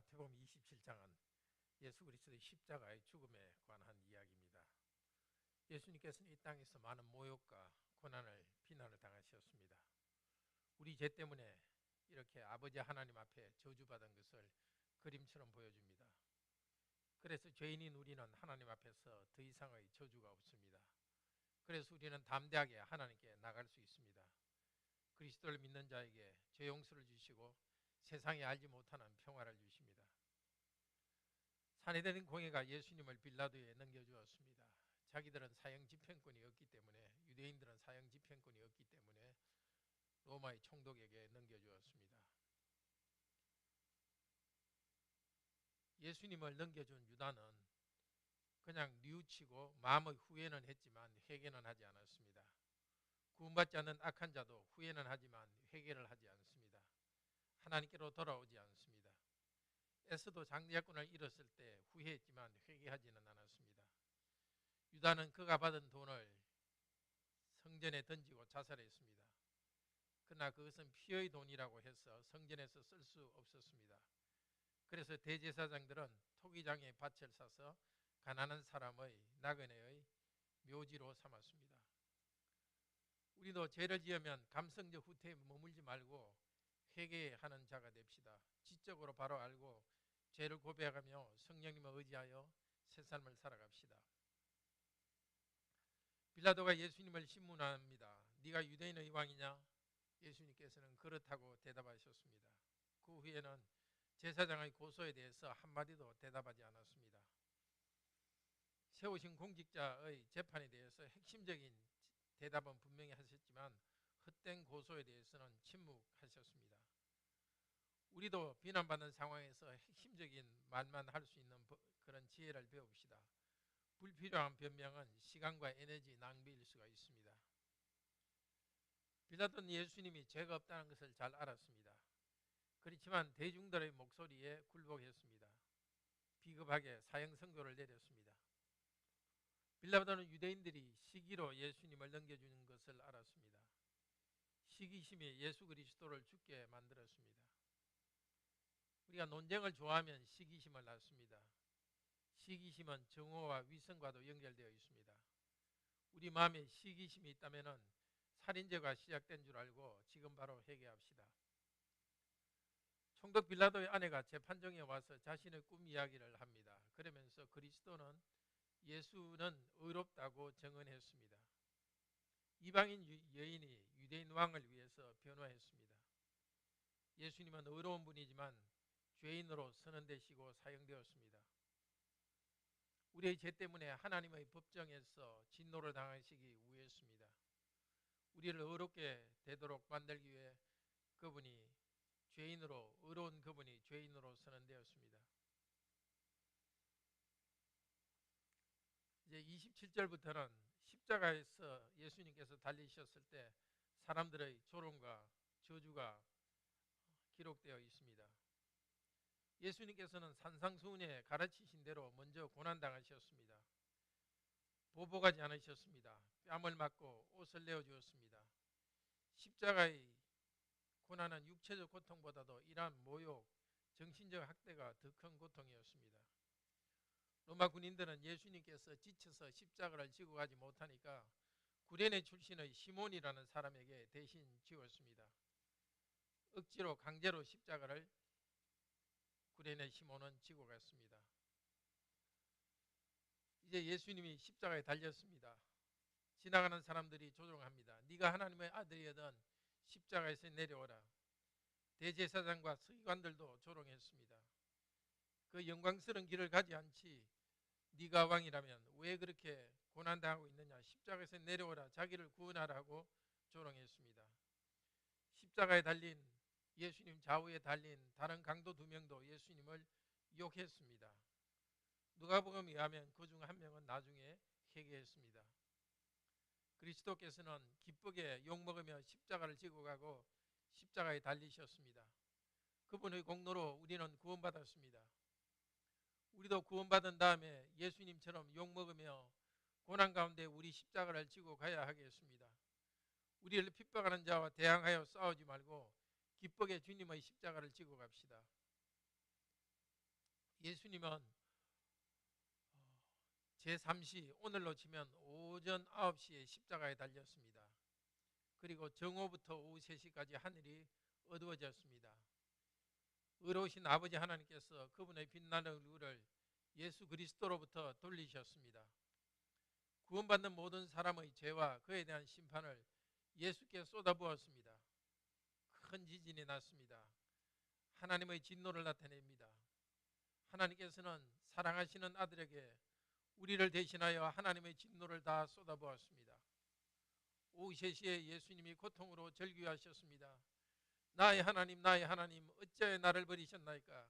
마태복음 27장은 예수 그리스도의 십자가의 죽음에 관한 이야기입니다. 예수님께서는 이 땅에서 많은 모욕과 고난을 비난을 당하셨습니다. 우리 죄 때문에 이렇게 아버지 하나님 앞에 저주받은 것을 그림처럼 보여줍니다. 그래서 죄인인 우리는 하나님 앞에서 더 이상의 저주가 없습니다. 그래서 우리는 담대하게 하나님께 나갈 수 있습니다. 그리스도를 믿는 자에게 죄 용서를 주시고 세상에 알지 못하는 평화를 주십니다. 사내되는 공회가 예수님을 빌라도에 넘겨주었습니다. 자기들은 사형 집행권이 없기 때문에 유대인들은 사형 집행권이 없기 때문에 로마의 총독에게 넘겨주었습니다. 예수님을 넘겨준 유다는 그냥 뉘우치고 마음의 후회는 했지만 회개는 하지 않았습니다. 구원받지 않는 악한 자도 후회는 하지만 회개를 하지 않습니다. 하나님께로 돌아오지 않습니다. 에스도 장자권을 잃었을 때 후회했지만 회개하지는 않았습니다. 유다는 그가 받은 돈을 성전에 던지고 자살했습니다. 그러나 그것은 피의 돈이라고 해서 성전에서 쓸 수 없었습니다. 그래서 대제사장들은 토기장에 밭을 사서 가난한 사람의 나그네의 묘지로 삼았습니다. 우리도 죄를 지으면 감성적 후퇴에 머물지 말고 회개하는 자가 됩시다. 지적으로 바로 알고 죄를 고백하며 성령님을 의지하여 새 삶을 살아갑시다. 빌라도가 예수님을 신문합니다. 네가 유대인의 왕이냐? 예수님께서는 그렇다고 대답하셨습니다. 그 후에는 제사장의 고소에 대해서 한마디도 대답하지 않았습니다. 세우신 공직자의 재판에 대해서 핵심적인 대답은 분명히 하셨지만 헛된 고소에 대해서는 침묵하셨습니다. 우리도 비난받는 상황에서 핵심적인 말만 할 수 있는 그런 지혜를 배웁시다. 불필요한 변명은 시간과 에너지 낭비일 수가 있습니다. 빌라도는 예수님이 죄가 없다는 것을 잘 알았습니다. 그렇지만 대중들의 목소리에 굴복했습니다. 비겁하게 사형 선고를 내렸습니다. 빌라도는 유대인들이 시기로 예수님을 넘겨주는 것을 알았습니다. 시기심이 예수 그리스도를 죽게 만들었습니다. 우리가 논쟁을 좋아하면 시기심을 낳습니다. 시기심은 정오와 위선과도 연결되어 있습니다. 우리 마음에 시기심이 있다면 살인죄가 시작된 줄 알고 지금 바로 회개합시다. 총독 빌라도의 아내가 재판정에 와서 자신의 꿈 이야기를 합니다. 그러면서 그리스도는 예수는 의롭다고 증언했습니다. 이방인 여인이 유대인 왕을 위해서 변호했습니다. 예수님은 의로운 분이지만 죄인으로 선언되시고 사형되었습니다. 우리의 죄 때문에 하나님의 법정에서 진노를 당하시기 위했습니다. 우리를 의롭게 되도록 만들기 위해 그분이 죄인으로 의로운 그분이 죄인으로 선언되었습니다. 이제 27절부터는 십자가에서 예수님께서 달리셨을 때 사람들의 조롱과 저주가 기록되어 있습니다. 예수님께서는 산상수훈에 가르치신 대로 먼저 고난당하셨습니다. 보복하지 않으셨습니다. 뺨을 맞고 옷을 내어주었습니다. 십자가의 고난은 육체적 고통보다도 이러한 모욕, 정신적 학대가 더 큰 고통이었습니다. 로마 군인들은 예수님께서 지쳐서 십자가를 지고 가지 못하니까 구레네 출신의 시몬이라는 사람에게 대신 지었습니다. 억지로 강제로 십자가를 구레네 시몬은 지고 갔습니다. 이제 예수님이 십자가에 달렸습니다. 지나가는 사람들이 조종합니다. 네가 하나님의 아들이거든 십자가에서 내려오라. 대제사장과 서기관들도 조롱했습니다. 그 영광스러운 길을 가지 않지 네가 왕이라면 왜 그렇게 고난당하고 있느냐 십자가에서 내려오라 자기를 구원하라고 조롱했습니다. 십자가에 달린 예수님 좌우에 달린 다른 강도 두 명도 예수님을 욕했습니다. 누가복음에 의하면 그 중 한 명은 나중에 회개했습니다. 그리스도께서는 기쁘게 욕먹으며 십자가를 지고 가고 십자가에 달리셨습니다. 그분의 공로로 우리는 구원받았습니다. 우리도 구원받은 다음에 예수님처럼 욕먹으며 고난 가운데 우리 십자가를 지고 가야 하겠습니다. 우리를 핍박하는 자와 대항하여 싸우지 말고 기쁘게 주님의 십자가를 지고 갑시다. 예수님은 제3시 오늘로 치면 오전 9시에 십자가에 달렸습니다. 그리고 정오부터 오후 3시까지 하늘이 어두워졌습니다. 의로우신 아버지 하나님께서 그분의 빛나는 얼굴을 예수 그리스도로부터 돌리셨습니다. 구원받는 모든 사람의 죄와 그에 대한 심판을 예수께 쏟아부었습니다. 큰 지진이 났습니다. 하나님의 진노를 나타냅니다. 하나님께서는 사랑하시는 아들에게 우리를 대신하여 하나님의 진노를 다 쏟아부었습니다. 오후 3시에 예수님이 고통으로 절규하셨습니다. 나의 하나님 나의 하나님 어찌하여 나를 버리셨나이까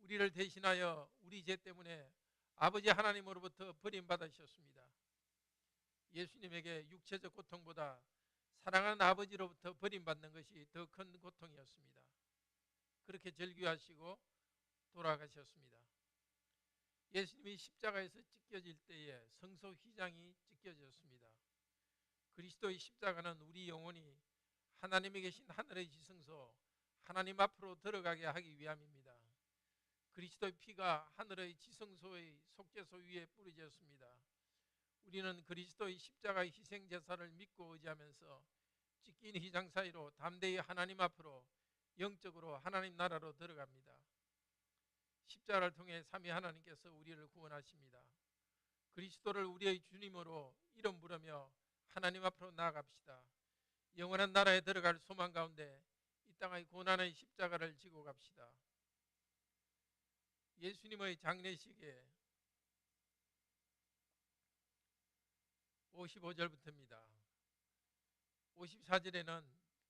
우리를 대신하여 우리 죄 때문에 아버지 하나님으로부터 버림받으셨습니다. 예수님에게 육체적 고통보다 사랑하는 아버지로부터 버림받는 것이 더 큰 고통이었습니다. 그렇게 절규하시고 돌아가셨습니다. 예수님이 십자가에서 찢겨질 때에 성소 휘장이 찢겨졌습니다. 그리스도의 십자가는 우리 영혼이 하나님에 계신 하늘의 지성소 하나님 앞으로 들어가게 하기 위함입니다. 그리스도의 피가 하늘의 지성소의 속죄소 위에 뿌려졌습니다. 우리는 그리스도의 십자가의 희생 제사를 믿고 의지하면서 찢긴 휘장 사이로 담대히 하나님 앞으로 영적으로 하나님 나라로 들어갑니다. 십자가를 통해 삼위 하나님께서 우리를 구원하십니다. 그리스도를 우리의 주님으로 이름 부르며 하나님 앞으로 나아갑시다. 영원한 나라에 들어갈 소망 가운데 이 땅의 고난의 십자가를 지고 갑시다. 예수님의 장례식에 55절부터입니다. 54절에는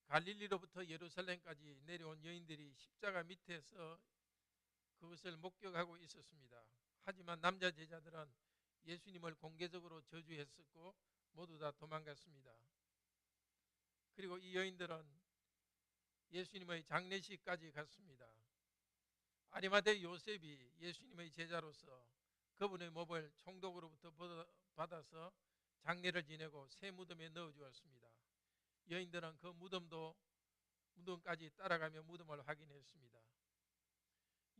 갈릴리로부터 예루살렘까지 내려온 여인들이 십자가 밑에서 그것을 목격하고 있었습니다. 하지만 남자 제자들은 예수님을 공개적으로 저주했었고 모두 다 도망갔습니다. 그리고 이 여인들은 예수님의 장례식까지 갔습니다. 아리마대 요셉이 예수님의 제자로서 그분의 몸을 총독으로부터 받아서 장례를 지내고 새 무덤에 넣어 주었습니다. 여인들은 그 무덤도 무덤까지 따라가며 무덤을 확인했습니다.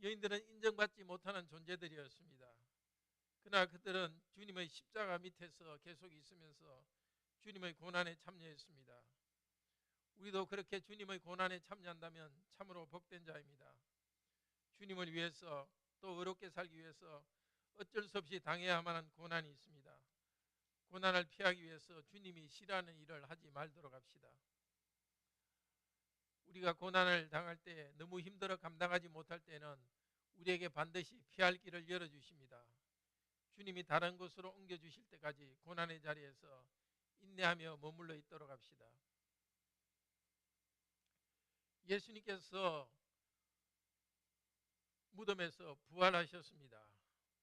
여인들은 인정받지 못하는 존재들이었습니다. 그러나 그들은 주님의 십자가 밑에서 계속 있으면서 주님의 고난에 참여했습니다. 우리도 그렇게 주님의 고난에 참여한다면 참으로 복된 자입니다. 주님을 위해서 또 의롭게 살기 위해서 어쩔 수 없이 당해야만 하는 고난이 있습니다. 고난을 피하기 위해서 주님이 싫어하는 일을 하지 말도록 합시다. 우리가 고난을 당할 때 너무 힘들어 감당하지 못할 때는 우리에게 반드시 피할 길을 열어 주십니다. 주님이 다른 곳으로 옮겨 주실 때까지 고난의 자리에서 인내하며 머물러 있도록 합시다. 예수님께서 무덤에서 부활하셨습니다.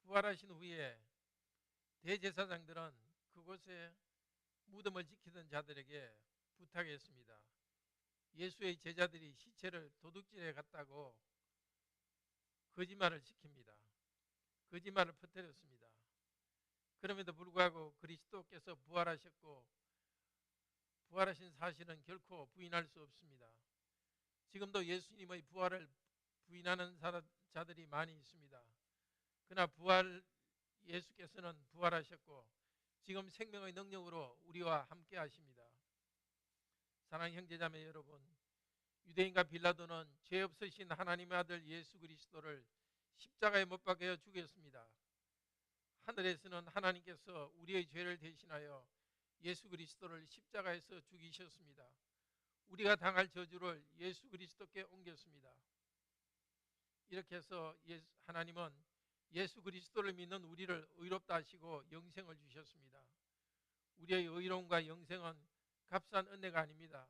부활하신 후에 대제사장들은 그곳에 무덤을 지키던 자들에게 부탁했습니다. 예수의 제자들이 시체를 도둑질해 갔다고 거짓말을 시킵니다. 거짓말을 퍼뜨렸습니다. 그럼에도 불구하고 그리스도께서 부활하셨고 부활하신 사실은 결코 부인할 수 없습니다. 지금도 예수님의 부활을 부인하는 자들이 많이 있습니다. 그러나 부활 예수께서는 부활하셨고 지금 생명의 능력으로 우리와 함께 하십니다. 사랑 형제자매 여러분, 유대인과 빌라도는 죄 없으신 하나님의 아들 예수 그리스도를 십자가에 못 박여 죽였습니다. 하늘에서는 하나님께서 우리의 죄를 대신하여 예수 그리스도를 십자가에서 죽이셨습니다. 우리가 당할 저주를 예수 그리스도께 옮겼습니다. 이렇게 해서 하나님은 예수 그리스도를 믿는 우리를 의롭다 하시고 영생을 주셨습니다. 우리의 의로움과 영생은 값싼 은혜가 아닙니다.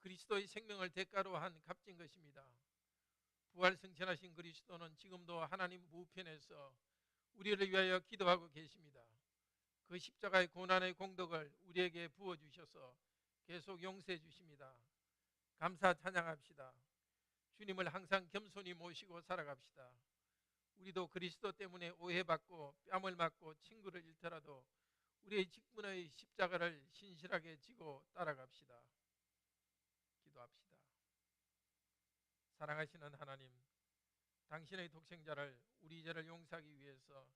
그리스도의 생명을 대가로 한 값진 것입니다. 부활 승천하신 그리스도는 지금도 하나님 우편에서 우리를 위하여 기도하고 계십니다. 그 십자가의 고난의 공덕을 우리에게 부어 주셔서 계속 용서해 주십니다. 감사 찬양합시다. 주님을 항상 겸손히 모시고 살아갑시다. 우리도 그리스도 때문에 오해받고 뺨을 맞고 친구를 잃더라도 우리의 직분의 십자가를 신실하게 지고 따라갑시다. 기도합시다. 사랑하시는 하나님, 당신의 독생자를 우리 죄를 용서하기 위해서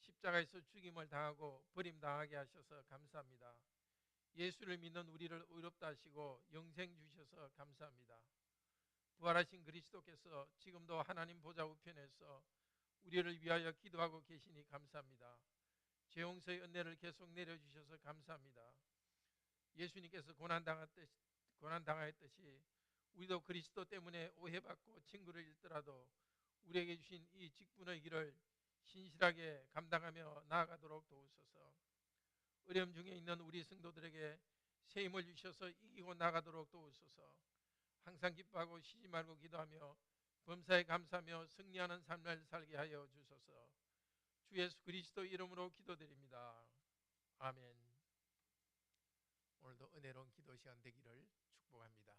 십자가에서 죽임을 당하고 버림당하게 하셔서 감사합니다. 예수를 믿는 우리를 의롭다 하시고 영생 주셔서 감사합니다. 부활하신 그리스도께서 지금도 하나님 보좌 우편에서 우리를 위하여 기도하고 계시니 감사합니다. 죄 용서의 은혜를 계속 내려주셔서 감사합니다. 예수님께서 고난당했듯이, 고난당하였듯이 우리도 그리스도 때문에 오해받고 친구를 잃더라도 우리에게 주신 이 직분의 길을 신실하게 감당하며 나아가도록 도우소서. 어려움 중에 있는 우리 성도들에게 새 힘을 주셔서 이기고 나가도록 도우소서. 항상 기뻐하고 쉬지 말고 기도하며 범사에 감사하며 승리하는 삶을 살게 하여 주소서. 주 예수 그리스도 이름으로 기도드립니다. 아멘. 오늘도 은혜로운 기도 시간 되기를 축복합니다.